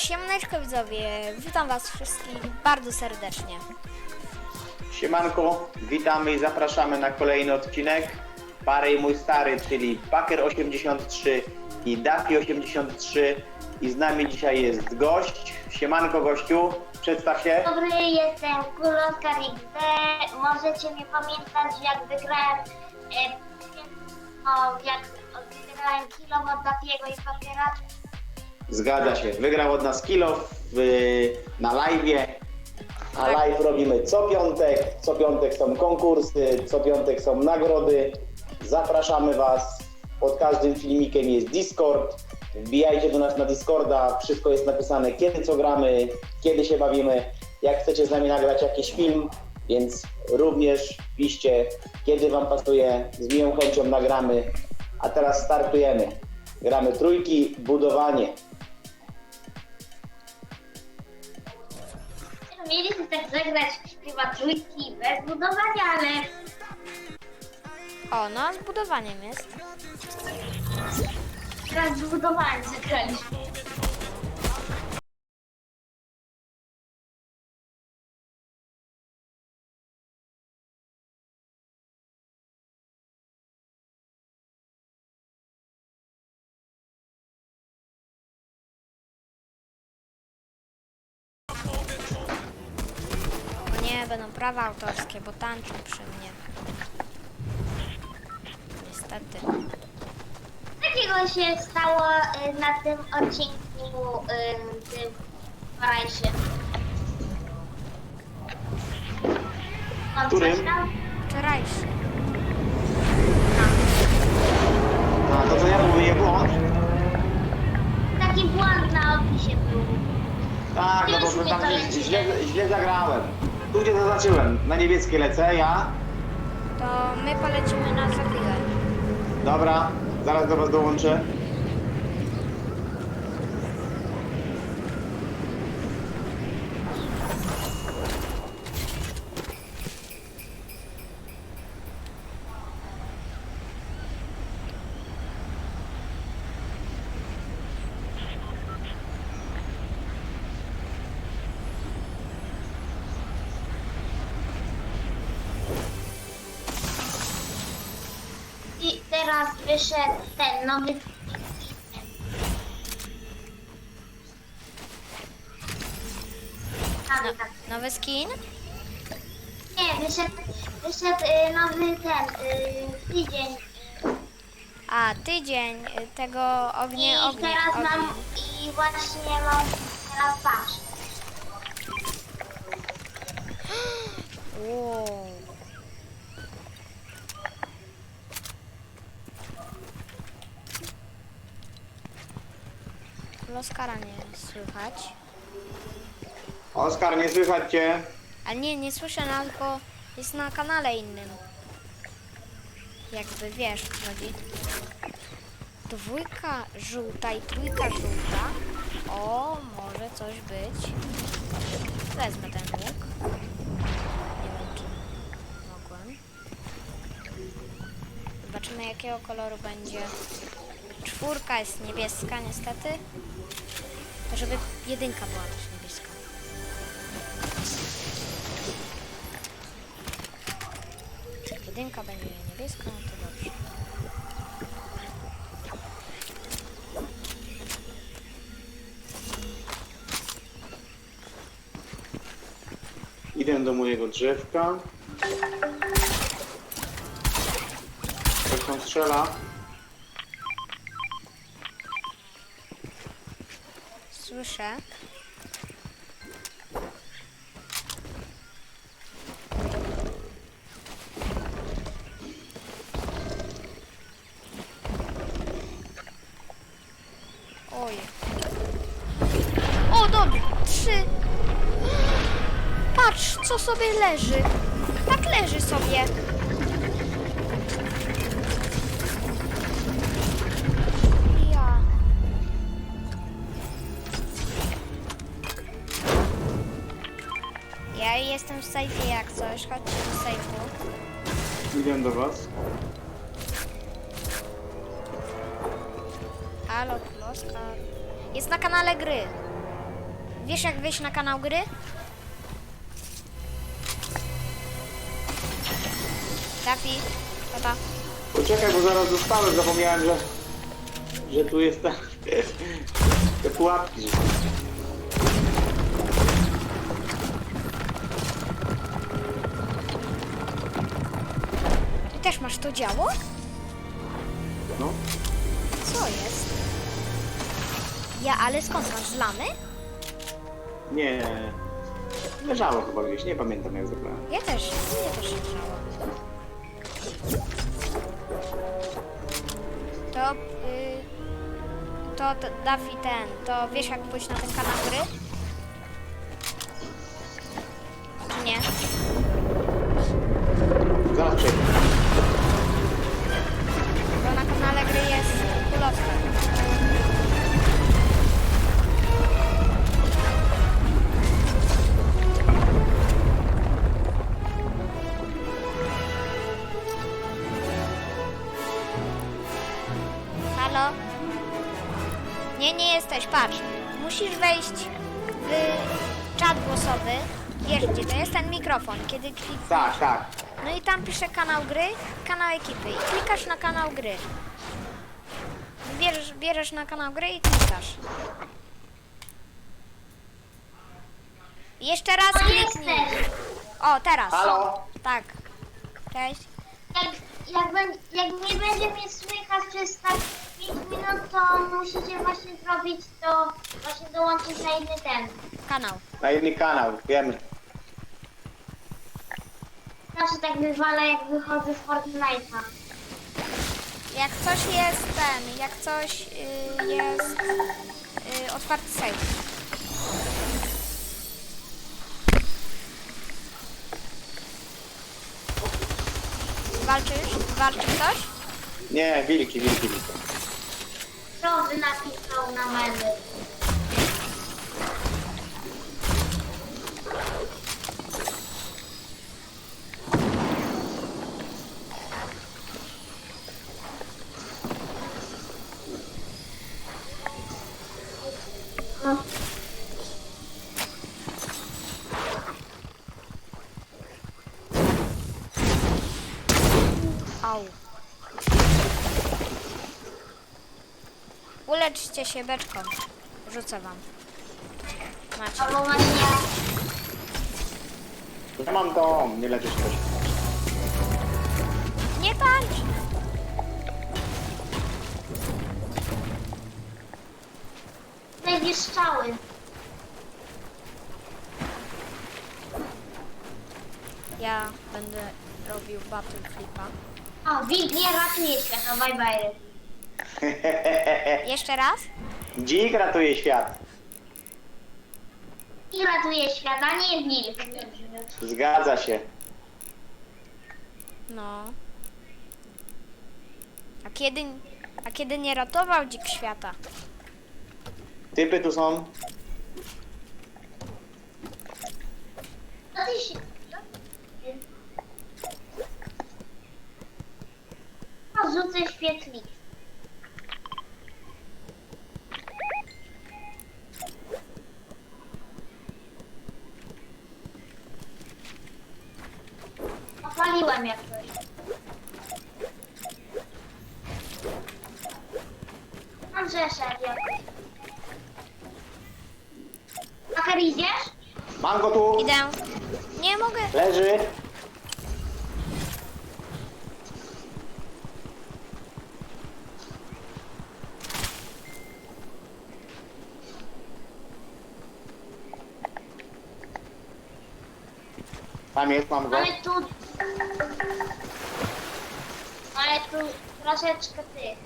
Siemaneczko widzowie, witam was wszystkich bardzo serdecznie. Siemanko, witamy i zapraszamy na kolejny odcinek. Pary i mój stary, czyli Packer 83 i Daffy 83 i z nami dzisiaj jest gość. Siemanko gościu, przedstaw się. Dobry, jestem Kuloskar XD. Możecie mnie pamiętać, jak wygrałem, e, no, jak wygrałem kilo od Dafiego i Papiera. Zgadza się, wygrał od nas kilo w, na live. A live robimy co piątek, co piątek są konkursy, co piątek są nagrody. Zapraszamy Was. Pod każdym filmikiem jest Discord. Wbijajcie do nas na Discorda, wszystko jest napisane, kiedy co gramy, kiedy się bawimy. Jak chcecie z nami nagrać jakiś film, więc również piszcie, kiedy Wam pasuje, z miłą chęcią nagramy. A teraz startujemy. Gramy trójki, budowanie. Mieliśmy tak zagrać chyba trójki bez budowania, ale O, no a z budowaniem jest. teraz z budowaniem zagraliśmy. Prawa autorskie, bo tańczą przy mnie. Niestety. Takiego się stało e, na tym odcinku, e, tym wczorajszym. Którym? coś tam? Wczorajszy. A to co ja mówię, błąd? Taki błąd na opisie był. Tak, no Już mnie tam to źle, leci. źle, źle zagrałem. Tu gdzie zaznaczyłem, na niebieskie lecę, ja. To my polecimy na za chwilę. Dobra, zaraz do was dołączę. I teraz wyszedł ten nowy tak. Nowy skin? Nie, wyszedł, wyszedł y, nowy ten y, tydzień. A, tydzień y, tego I ognia, ognia, teraz mam i właśnie mam teraz patrz. Wow. Loskara nie słychać. Oskar, nie słychać cię. Ale nie, nie słyszę nas, bo jest na kanale innym. Jakby wiesz, co chodzi. Dwójka żółta i trójka żółta. O, może coś być. Wezmę ten łuk. Nie wiem, czy mogłem. Zobaczymy, jakiego koloru będzie. Czwórka jest niebieska, niestety. To żeby jedynka była też niebieska. Jedynka będzie niebieska, no to dobrze. Idę do mojego drzewka. Ktoś tam strzela. Słyszę. Oj. O, dobra. Trzy. Patrz, co sobie leży. Tak leży sobie. Ja jestem w sejfie jak coś. Chodźcie do sejfu. Idę do was. Halo, Kloskar. Jest na kanale gry. Wiesz jak wejść na kanał gry? Dafi, tata. Poczekaj, bo zaraz zostałem, zapomniałem, że, że tu jest ta, te pułapki. że- też masz to działo? No. Co jest? Ja, ale skąd masz? Z lamy? Nie. Leżało chyba gdzieś, nie pamiętam jak zabrałem. Ja też, ja też leżałam. To, y, to, to Dafi ten, to wiesz jak pójść na ten kanał gry? Czy nie? Zaraz przejdę. Halo? Nie, nie jesteś, patrz. Musisz wejść w czat głosowy. Wiesz gdzie to jest ten mikrofon, kiedy klikniesz. Tak, tak. No i tam pisze kanał gry, kanał ekipy i klikasz na kanał gry. Bierzesz, bierzesz na kanał gry i klikasz. Jeszcze raz To kliknij. O, teraz. Halo? Tak. Cześć. Jak, jak, ben, jak nie będzie mnie słychać przez tak 5 minut, to musicie właśnie zrobić to, właśnie dołączyć na inny ten. Kanał. Na inny kanał, wiemy. Zawsze tak wywalę, jak wychodzę z Fortnite'a. Jak coś jest ten, jak coś y, jest y, otwarty save. Walczysz? Walczy ktoś? Nie, wilki, wilki, wilki. Co by napisał na memy? No. Au. Uleczcie się beczką. Rzucę wam. Macie. Albo właśnie Ja mam dom, nie leczysz ktoś. Nie tańcz! najwieszczały. Ja będę robił battle flipa. O, wilk nie ratuje świata, bye bye. Jeszcze raz? Dzik ratuje świat. I ratuje świata, nie wilk. Zgadza się. No. A kiedy, a kiedy nie ratował dzik świata? Typy tu są. No ty się... No, rzucę świetlik. Opaliłem jak coś. Mam rzeszek jakoś. Idziesz? Mam go tu. Idę. Nie mogę. Leży. Tam jest, mam go. Ale tu... Ale tu troszeczkę tych.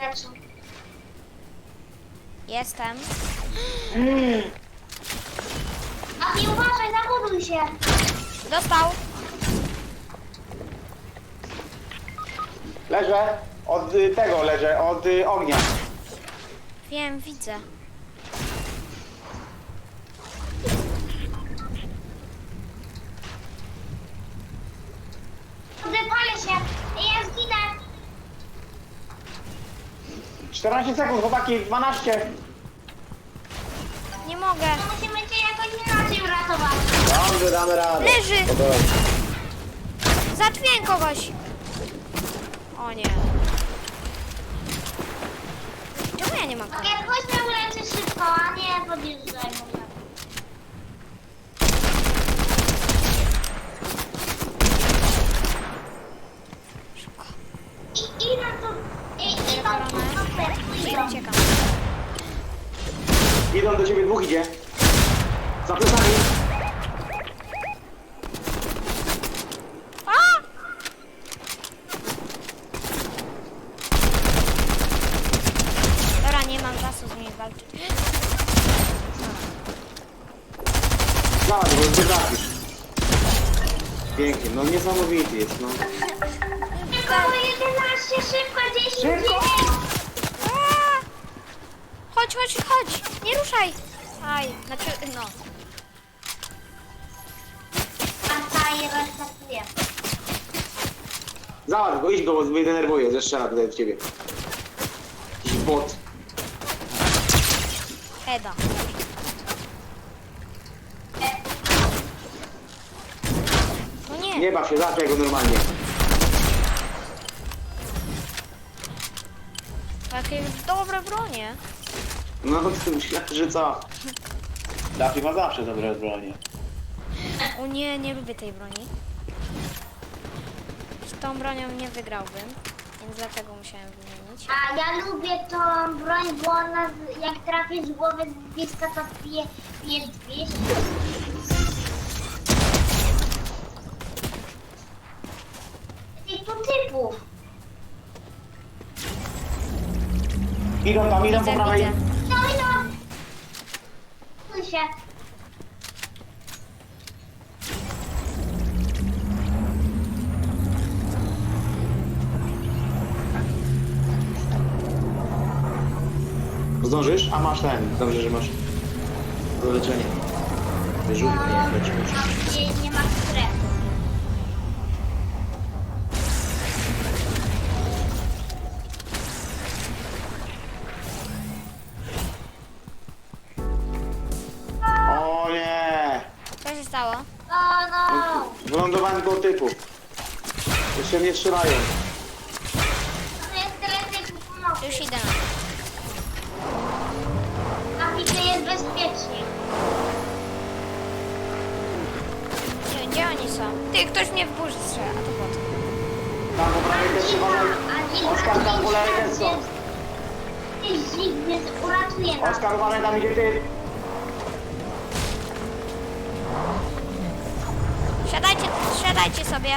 Lecą. Jestem. A ty uważaj, zabuduj się. Dostał. Leżę. Od y, tego leżę, od y, ognia. Wiem, widzę. 14 sekund, chłopaki, 12. Nie mogę. To musimy cię jakoś inaczej uratować. Dobrze, damy radę. Leży. Kogoś. O nie. Czemu ja nie mam kamery? Jak chodź mnie uleczyć szybko, a nie podjeżdżaj może. I, idę tu, i, idą tu super, Gdzie idą. uciekam? Idą do ciebie, dwóch idzie. Za plecami. A! Dobra, nie mam czasu z nimi walczyć. Dawaj, bo trafisz. Pięknie, no niesamowity jest, no. Tylko 11, szybko, 10, Szybko! 9. A! Chodź, chodź, chodź! Nie ruszaj! Aj, znaczy, no. A ta je restartuje. Załatw go, idź go, bo mnie denerwuje, zeszczela tutaj w ciebie. Jakiś bot. Eda. No nie. Baw się, zapię go normalnie. Jakie dobre bronie. No to ty myślę, że co? Dafi ma zawsze dobre bronie. O nie, nie lubię tej broni. Z tą bronią nie wygrałbym, więc dlatego musiałem wymienić. A ja lubię tą broń, bo ona z- jak trafię z głowy z bliska, to pije, pije 200. Tych tu typów. Idą tam, idą po Widzę, prawej. widzę. No i no. Się. Zdążysz? A masz ten. Dobrze, że masz do leczenia. Wyrzutnie, lecimy. nie, nie ma stało? No, no. Wylądowałem koło typu. Jeszcze mnie strzelają. To jest tyle typów pomocy. Już idę na to. Na picie jest bezpiecznie. Gdzie, gdzie oni są? Ty, ktoś mnie w burzy strzela, a to bot. Tam po prawej też się walą. Oskar, tam po lewej też są. dzik, więc uratuje nas. Oskar, uważaj, tam idzie ty. Siadajcie sobie.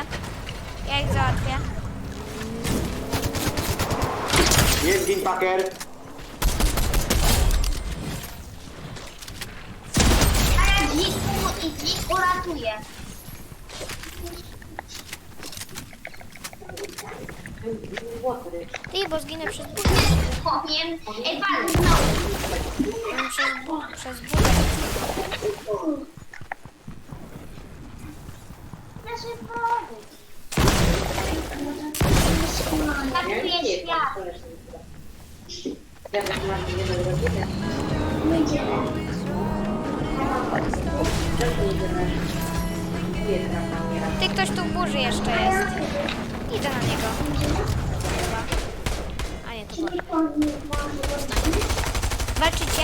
Ja ich załatwię. Zgin, Packer. A ja dziku i dzik uratuje. Ty, bo zginę przez burzę. Powiem. Ej, pan znowu. Przez, bu przez burzę. Ratuje świat. Ty, ktoś tu w burzy jeszcze jest. Idę na niego. Chyba. A nie, to bot. Walczycie?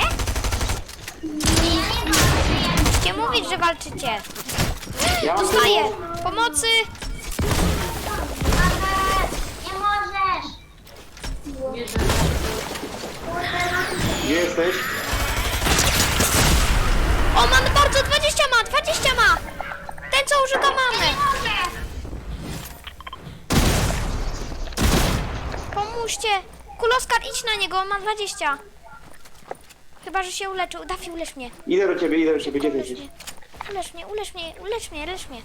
Nie mogę, ja Musicie mówić, że walczycie. Dostaję! Pomocy! Ale nie możesz. Gdzie jesteś? O, mam bardzo 20 ma! 20 ma! Ten, co użyto Nie mamy! mogę. Pomóżcie! Kuloskar, idź na niego, on ma 20. Chyba, że się uleczył. Dafi, ulecz mnie. Idę do ciebie, idę do ciebie, gdzie ty Ulecz jesteś? mnie. Ulecz mnie, ulecz mnie, ulecz mnie, lecz mnie.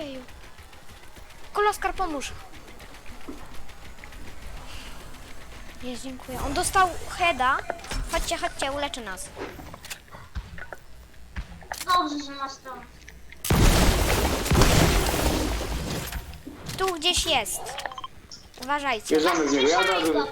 Jeju. Kuloskar, pomóż. Jest, dziękuję. On dostał heada. Chodźcie, chodźcie, uleczy nas. Dobrze, że masz to. Tu gdzieś jest. Uważajcie. Wjeżdżamy w niego, ja od Słyszałeś razu... go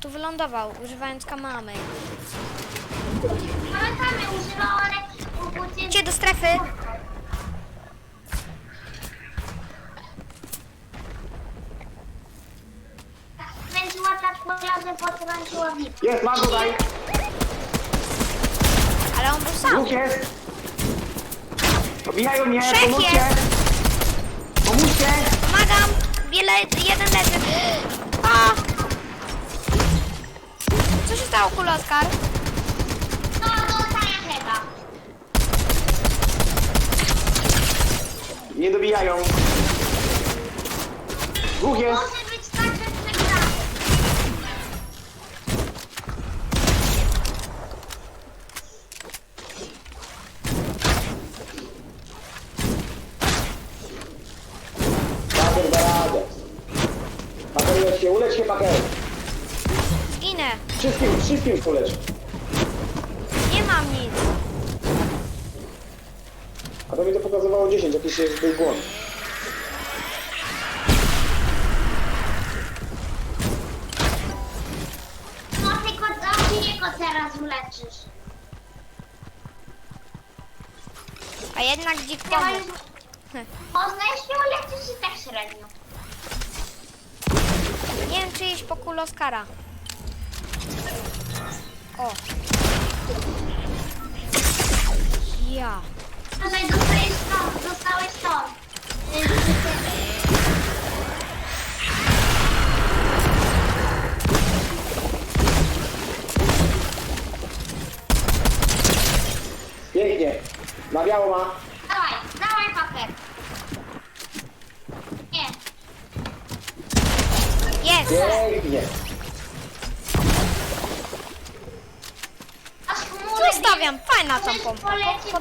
tu wylądował, używając kamamy. Pamiętamy, używała. Idźcie do strefy! Spędziła tak pojazdy potrąciła. Jest, mam tutaj! Ale on był sam. Dwóch jest! Obijają mnie, Trzech pomóżcie! jest. Pomóżcie! Pomagam! Wiele, jeden leży. A! Co się stało, Kuloskar? No, dostaję chyba. Nie dobijają. Dwóch jest! Może być tak, że przegramy. Da radę. Się, się, Paker! Zginę. Wszystkim, wszystkim ulecz. Nie mam nic. A to mi to pokazywało 10, jakiś jest był błąd. No tylko do niego teraz uleczysz. A jednak dzik Chyba pomógł. już... Można jeszcze uleczyć i tak średnio. Nie wiem, czy iść po Kuloskara. O.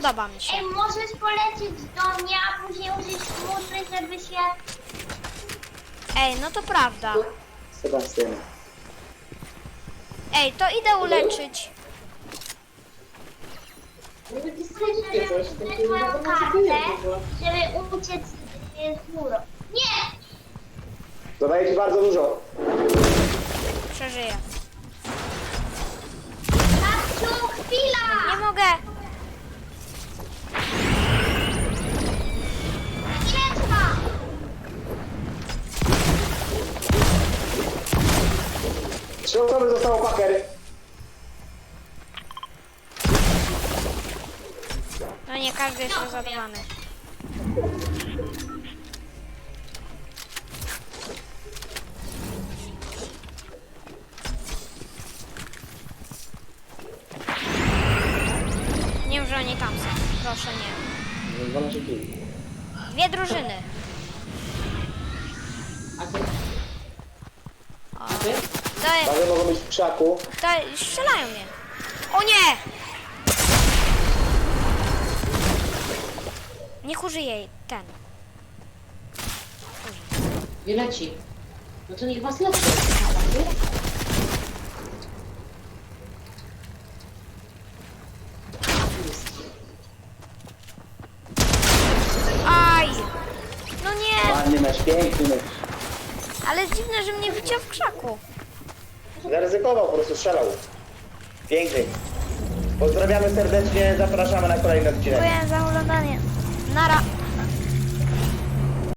Podoba mi się. Ej, możesz polecieć do mnie, a później użyć chmury, żeby się... Ej, no to prawda. Sebastian. Ej, to idę uleczyć. Żeby moją kartę, żeby uciec z chmurą. Nie! Zadaję ci bardzo dużo. Przeżyję. Babciu, chwila! Nie mogę. Trzy osoby zostało Paker. No nie każdy jest rozładowany. Nie. 12 kili. Dwie drużyny. O. To, Paker mogą być w krzaku. to strzelają mnie. O nie! Niech użyje jej ten. Nie leci. No to niech was leci. Aj! No nie! Ładny mecz, piękny mecz. Ale dziwne, że mnie widział w krzaku. Zaryzykował, po prostu strzelał. Piękny. Pozdrawiamy serdecznie, zapraszamy na kolejny odcinek. Dziękuję za oglądanie. Nara.